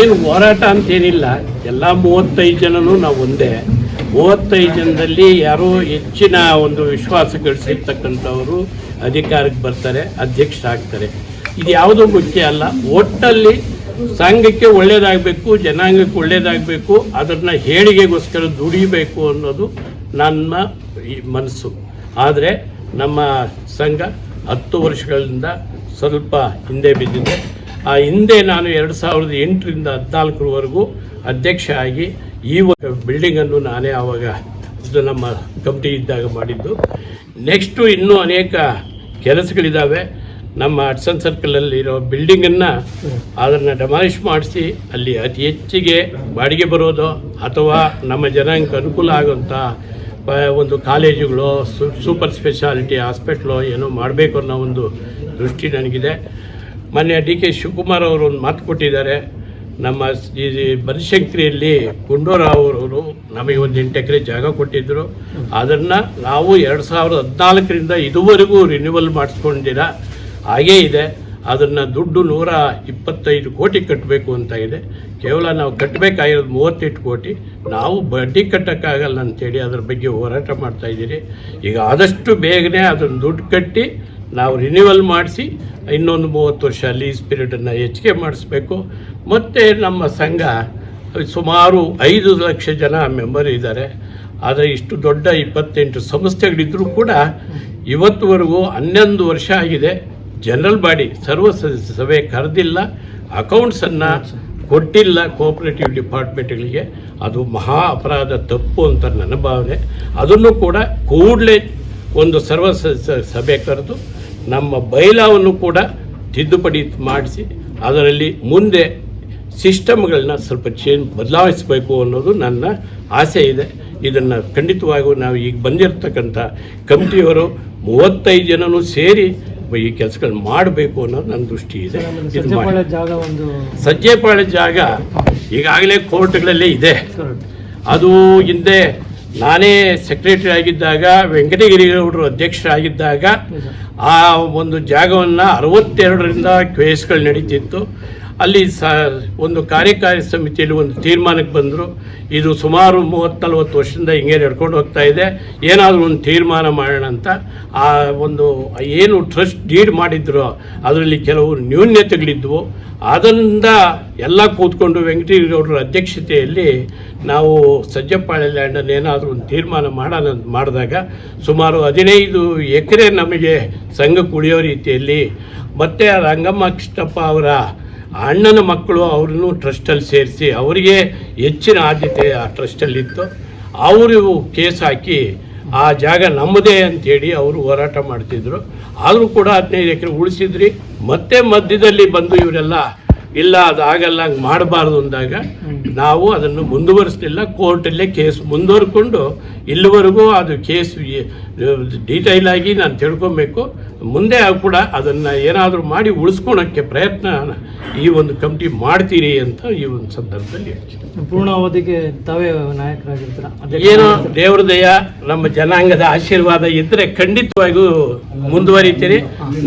ಏನು ಹೋರಾಟ ಅಂತೇನಿಲ್ಲ, ಎಲ್ಲ ಮೂವತ್ತೈದು ಜನನೂ ನಾವು ಒಂದೇ. ಮೂವತ್ತೈದು ಜನದಲ್ಲಿ ಯಾರೋ ಹೆಚ್ಚಿನ ಒಂದು ವಿಶ್ವಾಸ ಗಳಿಸಿರ್ತಕ್ಕಂಥವರು ಅಧಿಕಾರಕ್ಕೆ ಬರ್ತಾರೆ ಅಧ್ಯಕ್ಷರಾಗ್ತಾರೆ ಇದು ಯಾವುದೂ ಮುಖ್ಯ ಅಲ್ಲ. ಒಟ್ಟಲ್ಲಿ ಸಂಘಕ್ಕೆ ಒಳ್ಳೇದಾಗಬೇಕು, ಜನಾಂಗಕ್ಕೆ ಒಳ್ಳೇದಾಗಬೇಕು, ಅದನ್ನು ಹೇಳಿಗೆಗೋಸ್ಕರ ದುಡಿಬೇಕು ಅನ್ನೋದು ನನ್ನ ಮನಸ್ಸು. ಆದರೆ ನಮ್ಮ ಸಂಘ ಹತ್ತು ವರ್ಷಗಳಿಂದ ಸ್ವಲ್ಪ ಹಿಂದೆ ಬಿದ್ದಿದೆ. ಆ ಹಿಂದೆ ನಾನು ಎರಡು ಸಾವಿರದ ಎಂಟರಿಂದ ಹದಿನಾಲ್ಕರವರೆಗೂ ಅಧ್ಯಕ್ಷ ಆಗಿ ಈ ಬಿಲ್ಡಿಂಗನ್ನು ನಾನೇ ಆವಾಗ ನಮ್ಮ ಕಮಿಟಿ ಇದ್ದಾಗ ಮಾಡಿದ್ದು. ನೆಕ್ಸ್ಟು ಇನ್ನೂ ಅನೇಕ ಕೆಲಸಗಳಿದ್ದಾವೆ ನಮ್ಮ ಹಡ್ಸನ್ ಸರ್ಕಲಲ್ಲಿರೋ ಬಿಲ್ಡಿಂಗನ್ನು ಅದನ್ನು ಡೆಮಾಲಿಷ್ ಮಾಡಿಸಿ ಅಲ್ಲಿ ಅತಿ ಹೆಚ್ಚಿಗೆ ಬಾಡಿಗೆ ಬರೋದು ಅಥವಾ ನಮ್ಮ ಜನಾಂಗಕ್ಕೆ ಅನುಕೂಲ ಆಗುವಂಥ ಒಂದು ಕಾಲೇಜುಗಳು ಸೂಪರ್ ಸ್ಪೆಷಾಲಿಟಿ ಹಾಸ್ಪಿಟ್ಲು ಏನೋ ಮಾಡಬೇಕು ಅನ್ನೋ ಒಂದು ದೃಷ್ಟಿ ನನಗಿದೆ. ಮೊನ್ನೆ ಡಿ ಕೆ ಶಿವಕುಮಾರ್ ಅವರು ಒಂದು ಮಾತು ಕೊಟ್ಟಿದ್ದಾರೆ. ನಮ್ಮ ಈ ಬನಶಂಕರಿಯಲ್ಲಿ ಗುಂಡೂರಾವ್ ಅವರು ನಮಗೆ ಒಂದು ಎಂಟು ಎಕರೆ ಜಾಗ ಕೊಟ್ಟಿದ್ದರು ಅದನ್ನು ನಾವು ಎರಡು ಸಾವಿರದ ಹದಿನಾಲ್ಕರಿಂದ ಇದುವರೆಗೂ ರಿನ್ಯೂವಲ್ ಮಾಡಿಸ್ಕೊಂಡಿರ ಹಾಗೇ ಇದೆ. ಅದನ್ನು ದುಡ್ಡು ನೂರ ಇಪ್ಪತ್ತೈದು ಕೋಟಿ ಕಟ್ಟಬೇಕು ಅಂತ ಇದೆ. ಕೇವಲ ನಾವು ಕಟ್ಟಬೇಕಾಗಿರೋದು ಮೂವತ್ತೆಂಟು ಕೋಟಿ. ನಾವು ಬಡ್ಡಿ ಕಟ್ಟೋಕ್ಕಾಗಲ್ಲ ಅಂತೇಳಿ ಅದ್ರ ಬಗ್ಗೆ ಹೋರಾಟ ಮಾಡ್ತಾಯಿದ್ದೀರಿ ಈಗ ಆದಷ್ಟು ಬೇಗನೆ ಅದನ್ನು ದುಡ್ಡು ಕಟ್ಟಿ ನಾವು ರಿನ್ಯೂವಲ್ ಮಾಡಿಸಿ ಇನ್ನೊಂದು ಮೂವತ್ತು ವರ್ಷ ಲೀಸ್ ಪೀರಿಯಡನ್ನು ಹೆಚ್ಚಿಗೆ ಮಾಡಿಸ್ಬೇಕು. ಮತ್ತು ನಮ್ಮ ಸಂಘ ಸುಮಾರು ಐದು ಲಕ್ಷ ಜನ ಮೆಂಬರ್ ಇದ್ದಾರೆ. ಆದರೆ ಇಷ್ಟು ದೊಡ್ಡ ಇಪ್ಪತ್ತೆಂಟು ಸಂಸ್ಥೆಗಳಿದ್ದರೂ ಕೂಡ ಇವತ್ತುವರೆಗೂ ಹನ್ನೊಂದು ವರ್ಷ ಆಗಿದೆ. ಜನರಲ್ ಬಾಡಿ ಸರ್ವ ಸದಸ್ಯ ಸಭೆ ಕರೆದಿಲ್ಲ. ಅಕೌಂಟ್ಸನ್ನು ಕೊಟ್ಟಿಲ್ಲ ಕೋಆಪರೇಟಿವ್ ಡಿಪಾರ್ಟ್ಮೆಂಟ್ಗಳಿಗೆ ಅದು ಮಹಾ ಅಪರಾಧ ತಪ್ಪು ಅಂತ ನನ್ನ ಭಾವನೆ. ಅದನ್ನು ಕೂಡ ಕೂಡಲೇ ಒಂದು ಸರ್ವ ಸದಸ್ಯ ಸಭೆ ಕರೆದು ನಮ್ಮ ಬೈಲಾವನ್ನು ಕೂಡ ತಿದ್ದುಪಡಿ ಮಾಡಿಸಿ ಅದರಲ್ಲಿ ಮುಂದೆ ಸಿಸ್ಟಮ್ಗಳನ್ನ ಸ್ವಲ್ಪ ಚೇಂಜ್ ಬದಲಾಯಿಸಬೇಕು ಅನ್ನೋದು ನನ್ನ ಆಸೆ ಇದೆ. ಇದನ್ನು ಖಂಡಿತವಾಗೂ ನಾವು ಈಗ ಬಂದಿರತಕ್ಕಂಥ ಕಮಿಟಿಯವರು ಮೂವತ್ತೈದು ಜನನೂ ಸೇರಿ ಈ ಕೆಲಸಗಳು ಮಾಡಬೇಕು ಅನ್ನೋದು ನನ್ನ ದೃಷ್ಟಿ ಇದೆ. ಸಜ್ಜೆಪಾಳ ಜಾಗ ಒಂದು ಸಜ್ಜೆಪಾಳ್ಯ ಜಾಗ ಈಗಾಗಲೇ ಕೋರ್ಟ್ಗಳಲ್ಲೇ ಇದೆ. ಅದು ಹಿಂದೆ ನಾನೇ ಸೆಕ್ರೆಟರಿ ಆಗಿದ್ದಾಗ ವೆಂಕಟಗಿರಿಗೌಡರು ಅಧ್ಯಕ್ಷರಾಗಿದ್ದಾಗ ಆ ಒಂದು ಜಾಗವನ್ನು ಅರವತ್ತೆರಡರಿಂದ ಕೇಸ್ಗಳು ನಡೀತಿತ್ತು. ಅಲ್ಲಿ ಸ, ಒಂದು ಕಾರ್ಯಕಾರಿ ಸಮಿತಿಯಲ್ಲಿ ಒಂದು ತೀರ್ಮಾನಕ್ಕೆ ಬಂದರು. ಇದು ಸುಮಾರು ಮೂವತ್ತು ನಲ್ವತ್ತು ವರ್ಷದಿಂದ ಹಿಂಗೆ ನಡ್ಕೊಂಡು ಹೋಗ್ತಾ ಇದೆ. ಏನಾದರೂ ಒಂದು ತೀರ್ಮಾನ ಮಾಡೋಣ ಅಂತ. ಆ ಒಂದು, ಏನು ಟ್ರಸ್ಟ್ ಡೀಡ್ ಮಾಡಿದ್ರು, ಅದರಲ್ಲಿ ಕೆಲವು ನ್ಯೂನ್ಯತೆಗಳಿದ್ವು ಅದರಿಂದ ಎಲ್ಲ ಕೂತ್ಕೊಂಡು ವೆಂಕಟೇಗೌಡರ ಅಧ್ಯಕ್ಷತೆಯಲ್ಲಿ ನಾವು ಸಜ್ಜಪ್ಪಾಳೆ ಲ್ಯಾಂಡನ್ನು ಏನಾದರೂ ಒಂದು ತೀರ್ಮಾನ ಮಾಡೋಣ ಮಾಡಿದಾಗ ಸುಮಾರು ಹದಿನೈದು ಎಕರೆ ನಮಗೆ ಸಂಘಕ್ಕೆ ಉಳಿಯೋ ರೀತಿಯಲ್ಲಿ, ಮತ್ತು ರಂಗಮ್ಮ ಕೃಷ್ಣಪ್ಪ ಅವರ ಅಣ್ಣನ ಮಕ್ಕಳು ಅವ್ರನ್ನೂ ಟ್ರಸ್ಟಲ್ಲಿ ಸೇರಿಸಿ ಅವರಿಗೆ ಹೆಚ್ಚಿನ ಆದ್ಯತೆ ಆ ಟ್ರಸ್ಟಲ್ಲಿತ್ತು ಅವರು ಕೇಸ್ ಹಾಕಿ ಆ ಜಾಗ ನಮ್ಮದೇ ಅಂಥೇಳಿ ಅವರು ಹೋರಾಟ ಮಾಡ್ತಿದ್ರು. ಆದರೂ ಕೂಡ ಹದಿನೈದು ಎಕರೆ ಉಳಿಸಿದ್ರಿ. ಮತ್ತೆ ಮಧ್ಯದಲ್ಲಿ ಬಂದು ಇವರೆಲ್ಲ, ಇಲ್ಲ ಅದು ಆಗಲ್ಲ ಹಂಗೆ ಮಾಡಬಾರ್ದು ಅಂದಾಗ ನಾವು ಅದನ್ನು ಮುಂದುವರಿಸಲಿಲ್ಲ. ಕೋರ್ಟಲ್ಲೇ ಕೇಸ್ ಮುಂದುವರ್ಕೊಂಡು ಇಲ್ಲಿವರೆಗೂ ಅದು ಕೇಸ್ ಡೀಟೈಲ್ ಆಗಿ ನಾನು ತಿಳ್ಕೊಬೇಕು. ಮುಂದೆ ಕೂಡ ಅದನ್ನು ಏನಾದರೂ ಮಾಡಿ ಉಳಿಸ್ಕೊಳಕ್ಕೆ ಪ್ರಯತ್ನ ಈ ಒಂದು ಕಮಿಟಿ ಮಾಡ್ತೀರಿ ಅಂತ ಈ ಒಂದು ಸಂದರ್ಭದಲ್ಲಿ ಪೂರ್ಣಾವಧಿಗೆ ಪೂರ್ಣ ಅವಧಿಗೆ ತಾವೇ ನಾಯಕರಾಗಿರ್ತೀರ? ಏನೋ ದೇವ್ರದಯ ನಮ್ಮ ಜನಾಂಗದ ಆಶೀರ್ವಾದ ಇದ್ದರೆ ಖಂಡಿತವಾಗಿಯೂ ಮುಂದುವರಿತೀನಿ.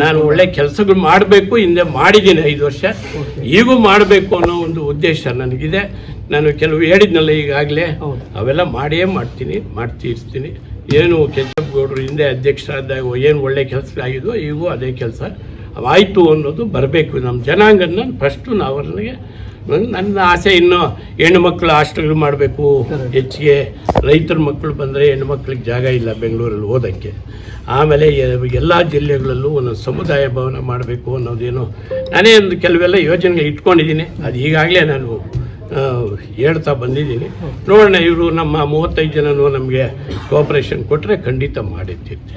ನಾನು ಒಳ್ಳೆ ಕೆಲಸಗಳು ಮಾಡಬೇಕು ಹಿಂದೆ ಮಾಡಿದ್ದೀನಿ ಐದು ವರ್ಷ. ಈಗೂ ಮಾಡಬೇಕು ಅನ್ನೋ ಒಂದು ಉದ್ದೇಶ ನನಗಿದೆ. ನಾನು ಕೆಲವು ಹೇಳಿದ್ನಲ್ಲ ಈಗಾಗಲೇ. ಅವೆಲ್ಲ ಮಾಡಿಯೇ ಮಾಡ್ತೀನಿ ಮಾಡ್ತೀರ್ತೀನಿ. ಏನು ಕೆಂಚಪ್ಪಗೌಡರು ಹಿಂದೆ ಅಧ್ಯಕ್ಷರಾದಾಗ ಏನು ಒಳ್ಳೆ ಕೆಲಸಗಳಾಗಿದ್ವು ಈಗೂ ಅದೇ ಕೆಲಸ. ಅವಾಯಿತು ಅನ್ನೋದು ಬರಬೇಕು. ನಮ್ಮ ಜನಾಂಗನ ಫಸ್ಟು ನಾವು ಅವರಿಗೆ ನನ್- ನನ್ನ ಆಸೆ ಇನ್ನು ಹೆಣ್ಣು ಮಕ್ಕಳು ಹಾಸ್ಟೆಲ್ಗಳು ಮಾಡಬೇಕು. ಹೆಚ್ಚಿಗೆ ರೈತರ ಮಕ್ಕಳು ಬಂದರೆ ಹೆಣ್ಣು ಮಕ್ಕಳಿಗೆ ಜಾಗ ಇಲ್ಲ ಬೆಂಗಳೂರಲ್ಲಿ ಓದೋಕ್ಕೆ ಆಮೇಲೆ ಎಲ್ಲ ಜಿಲ್ಲೆಗಳಲ್ಲೂ ಒಂದು ಸಮುದಾಯ ಭವನ ಮಾಡಬೇಕು ಅನ್ನೋದೇನು ನಾನೇ ಒಂದು ಕೆಲವೆಲ್ಲ ಯೋಜನೆಗಳು ಇಟ್ಕೊಂಡಿದ್ದೀನಿ. ಅದು ಈಗಾಗಲೇ ನಾನು ಹೇಳ್ತಾ ಬಂದಿದ್ದೀನಿ. ನೋಡೋಣ ಇವರು ನಮ್ಮ ಮೂವತ್ತೈದು ಜನನೂ ನಮಗೆ ಕೋಪರೇಷನ್ ಕೊಟ್ಟರೆ ಖಂಡಿತ ಮಾಡಿರ್ತೀನಿ